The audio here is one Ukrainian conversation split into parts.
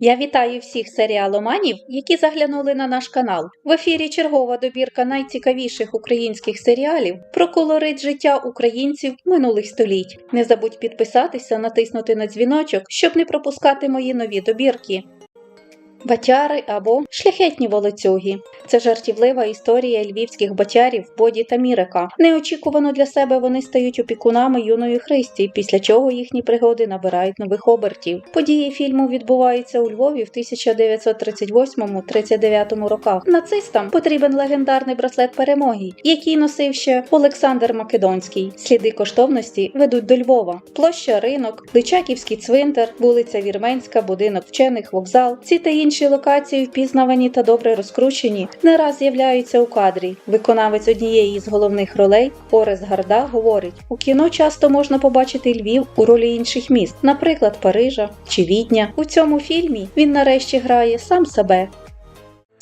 Я вітаю всіх серіаломанів, які заглянули на наш канал. В ефірі чергова добірка найцікавіших українських серіалів про колорит життя українців минулих століть. Не забудь підписатися, натиснути на дзвіночок, щоб не пропускати мої нові добірки. Батяри або шляхетні волоцюги це жартівлива історія львівських батярів Боді та Мірика. Неочікувано для себе вони стають опікунами юної Христі, після чого їхні пригоди набирають нових обертів. Події фільму відбуваються у Львові в 1938-39 роках. Нацистам потрібен легендарний браслет перемоги, який носив ще Олександр Македонський. Сліди коштовності ведуть до Львова. Площа, ринок, Личаківський цвинтар, вулиця Вірменська, будинок вчених, вокзал. Ці та інші локації впізнавані та добре розкручені, не раз з'являються у кадрі. Виконавець однієї з головних ролей Орес Гарда говорить: у кіно часто можна побачити Львів у ролі інших міст, наприклад, Парижа чи Відня. У цьому фільмі він нарешті грає сам себе.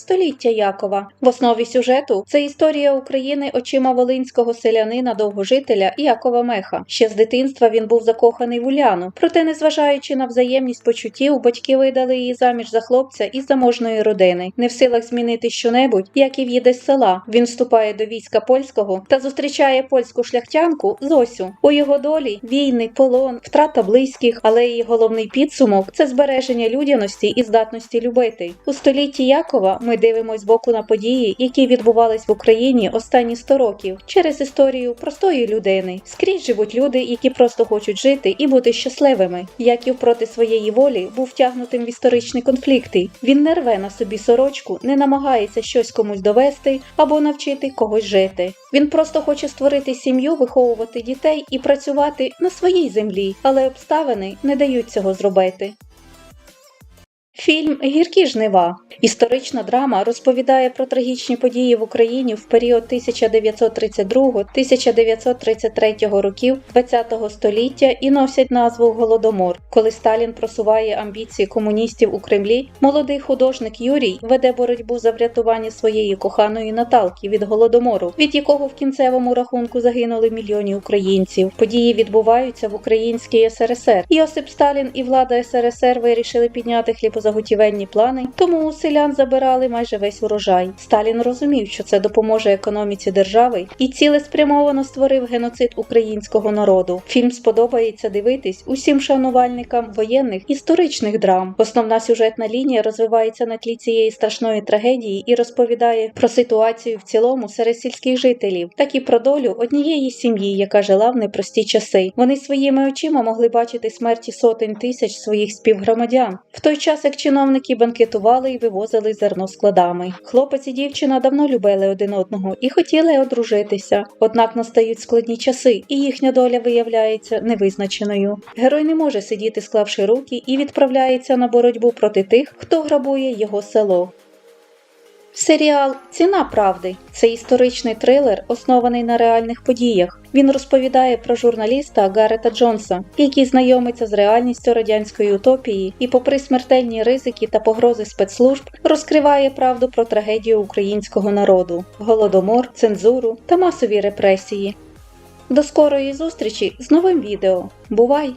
Століття Якова в основі сюжету це історія України очима волинського селянина довгожителя Якова Меха. Ще з дитинства він був закоханий в Уляну. Проте, незважаючи на взаємність почуттів, батьки видали її заміж за хлопця із заможної родини. Не в силах змінити щонебудь, Яків їде з села. Він вступає до війська польського та зустрічає польську шляхтянку Зосю. У його долі війни, полон, втрата близьких, але її головний підсумок це збереження людяності і здатності любити. У столітті Якова ми дивимося боку на події, які відбувались в Україні останні 100 років через історію простої людини. Скрізь живуть люди, які просто хочуть жити і бути щасливими. Яків проти своєї волі був втягнутим в історичні конфлікти. Він не рве на собі сорочку, не намагається щось комусь довести або навчити когось жити. Він просто хоче створити сім'ю, виховувати дітей і працювати на своїй землі, але обставини не дають цього зробити. Фільм Гіркі жнива. Історична драма розповідає про трагічні події в Україні в період 1932-1933 років ХХ століття і носять назву Голодомор. Коли Сталін просуває амбіції комуністів у Кремлі, молодий художник Юрій веде боротьбу за врятування своєї коханої Наталки від голодомору, від якого в кінцевому рахунку загинули мільйони українців. Події відбуваються в Українській СРСР. Йосип Сталін і влада СРСР вирішили підняти хлібозаготівельні плани, тому у селян забирали майже весь урожай. Сталін розумів, що це допоможе економіці держави, і цілеспрямовано створив геноцид українського народу. Фільм сподобається дивитись усім шанувальникам воєнних історичних драм. Основна сюжетна лінія розвивається на тлі цієї страшної трагедії і розповідає про ситуацію в цілому серед сільських жителів, так і про долю однієї сім'ї, яка жила в непрості часи. Вони своїми очима могли бачити смерті сотень тисяч своїх співгромадян. В той час як чиновники банкетували і вивозили зерно складами. Хлопець і дівчина давно любили один одного і хотіли одружитися. Однак настають складні часи, і їхня доля виявляється невизначеною. Герой не може сидіти, склавши руки, і відправляється на боротьбу проти тих, хто грабує його село. Серіал Ціна правди це історичний трилер, оснований на реальних подіях. Він розповідає про журналіста Гарета Джонса, який знайомиться з реальністю радянської утопії і, попри смертельні ризики та погрози спецслужб, розкриває правду про трагедію українського народу, голодомор, цензуру та масові репресії. До скорої зустрічі з новим відео. Бувай!